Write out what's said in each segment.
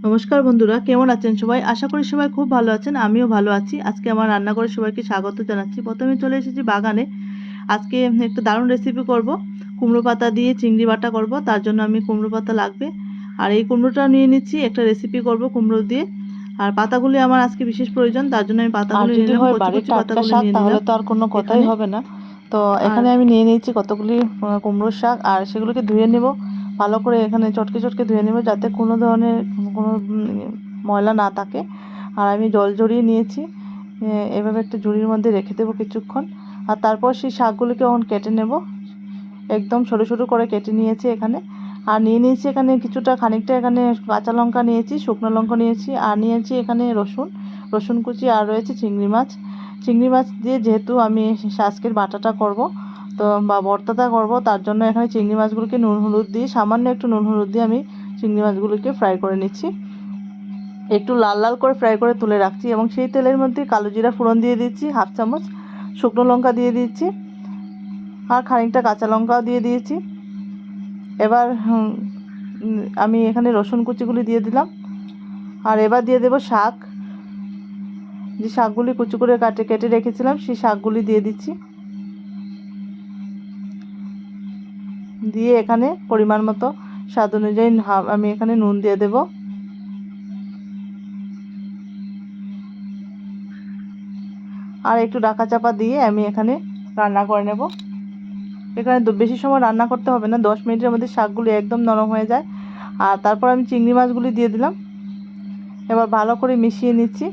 নমস্কার বন্ধুরা কেমন আছেন সবাই? আশা করি সবাই খুব ভালো আছেন আমিও ভালো আছি। আজকে আমার রান্না করে সবাইকে স্বাগত জানাচ্ছি। প্রথমে চলে এসেছি বাগানে। আজকে একটা দারুণ রেসিপি করব। কুমড়ো পাতা দিয়ে চিংড়ি বাটা করব তার জন্য আমি কুমড়ো পাতা লাগবে। আর এই কুমড়োটা নিয়ে নিচ্ছি একটা রেসিপি করব কুমড়ো দিয়ে। আর পাতাগুলি আমার আজকে বিশেষ প্রয়োজন তার জন্য আমি পাতাগুলি যদি নিলাম নিয়ে তাহলে তো আর কোনো কথাই হবে না। তো এখানে আমি নিয়ে নিয়েছি কতগুলি কুমড়োর শাক আর সেগুলোকে ধুয়ে নেব। ভালো করে এখানে চটকে চটকে ধুয়ে নেব যাতে কোনো ধরনের কোনো ময়লা না থাকে। আর আমি জল জড়িয়ে নিয়েছি। এভাবে একটা ঝুড়ির মধ্যে রেখে দেবো কিছুক্ষণ। আর তারপর সেই শাকগুলোকে এখন কেটে নেব। একদম ছোটো ছোটো করে কেটে নিয়েছি এখানে। আর নিয়ে নিয়েছি এখানে কিছুটা খানিকটা এখানে কাঁচা লঙ্কা নিয়েছি শুকনো লঙ্কা নিয়েছি আর নিয়েছি এখানে রসুন রসুন কুচি আর রয়েছে চিংড়ি মাছ। চিংড়ি মাছ দিয়ে যেহেতু আমি আজকের বাটাটা করব তো বা ভর্তাটা করব, তার জন্য এখানে চিংড়ি মাছগুলোকে নুন হলুদ দিয়ে, সামান্য একটু নুন হলুদ দিয়ে আমি চিংড়ি মাছগুলোকে ফ্রাই করে নিচ্ছি। একটু লাল লাল করে ফ্রাই করে তুলে রাখছি এবং সেই তেলের মধ্যে কালো জিরা ফোড়ন দিয়ে দিচ্ছি, হাফ চামচ শুকনো লঙ্কা দিয়ে দিচ্ছি আর খানিকটা কাঁচা লঙ্কাও দিয়ে দিয়েছি। এবার আমি এখানে রসুন কুচিগুলি দিয়ে দিলাম। আর এবার দিয়ে দেবো শাক। যে শাকগুলি কুচি করে কাটে, কেটে রেখেছিলাম, সেই শাকগুলি দিয়ে দিচ্ছি। দিয়ে এখানে পরিমাণ মতো স্বাদ অনুযায়ী আমি এখানে নুন দিয়ে দেব। আর একটু ডাকা চাপা দিয়ে আমি এখানে রান্না করে নেব। এখানে বেশি সময় রান্না করতে হবে না, দশ মিনিটের মধ্যে শাকগুলি একদম নরম হয়ে যায়। আর তারপর আমি চিংড়ি মাছগুলি দিয়ে দিলাম। এবার ভালো করে মিশিয়ে নিচ্ছি।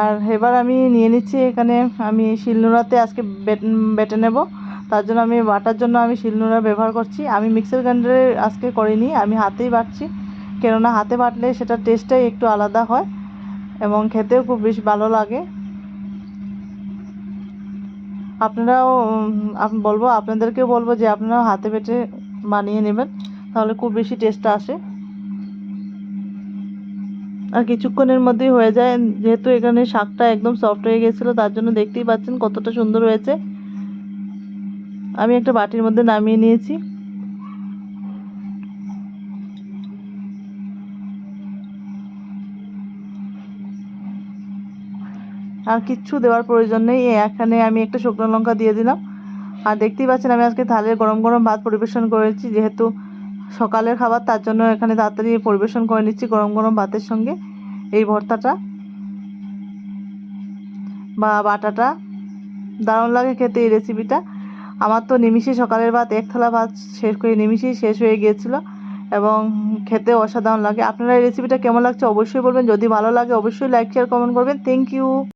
আর এবার আমি নিয়ে নিচ্ছি এখানে আমি শিলনোড়াতে আজকে বেটে নেব। তার জন্য আমি বাটার জন্য আমি শিলনোড়া ব্যবহার করছি। আমি মিক্সার গ্রাইন্ডারে আজকে করিনি, আমি হাতেই বাটছি। কেননা হাতে বাটলে সেটা টেস্টটাই একটু আলাদা হয় এবং খেতেও খুব বেশ ভালো লাগে। আপনারাও বলব, আপনাদেরকেও বলব যে আপনারাও হাতে বেটে বানিয়ে নেবেন, তাহলে খুব বেশি টেস্ট আসে। আর কিছুক্ষণের মধ্যেই হয়ে যায়, যেহেতু এখানে শাকটা একদম সফট হয়ে গেছিল, তার জন্য দেখতেই পাচ্ছেন কতটা সুন্দর হয়েছে। আমি একটা বাটির মধ্যে নামিয়ে নিয়েছি। আর কিচ্ছু দেওয়ার প্রয়োজন নেই। এখানে আমি একটা শুকনো লঙ্কা দিয়ে দিলাম। আর দেখতেই পাচ্ছেন, আমি আজকে থালে গরম গরম ভাত পরিবেশন করেছি। যেহেতু সকালের খাবার, তার জন্য এখানে তাড়াতাড়ি পরিবেশন করে নিচ্ছি গরম গরম ভাতের সঙ্গে। এই ভর্তাটা বা বাটাটা দারুণ লাগে খেতে এই রেসিপিটা আমার তো নিমিষে সকালের ভাত, এক থালা ভাত শেষ করে নিমিষেই শেষ হয়ে গিয়েছিল এবং খেতে অসাধারণ লাগে। আপনারা এই রেসিপিটা কেমন লাগছে অবশ্যই বলবেন। যদি ভালো লাগে অবশ্যই লাইক শেয়ার কমেন্ট করবেন। Thank you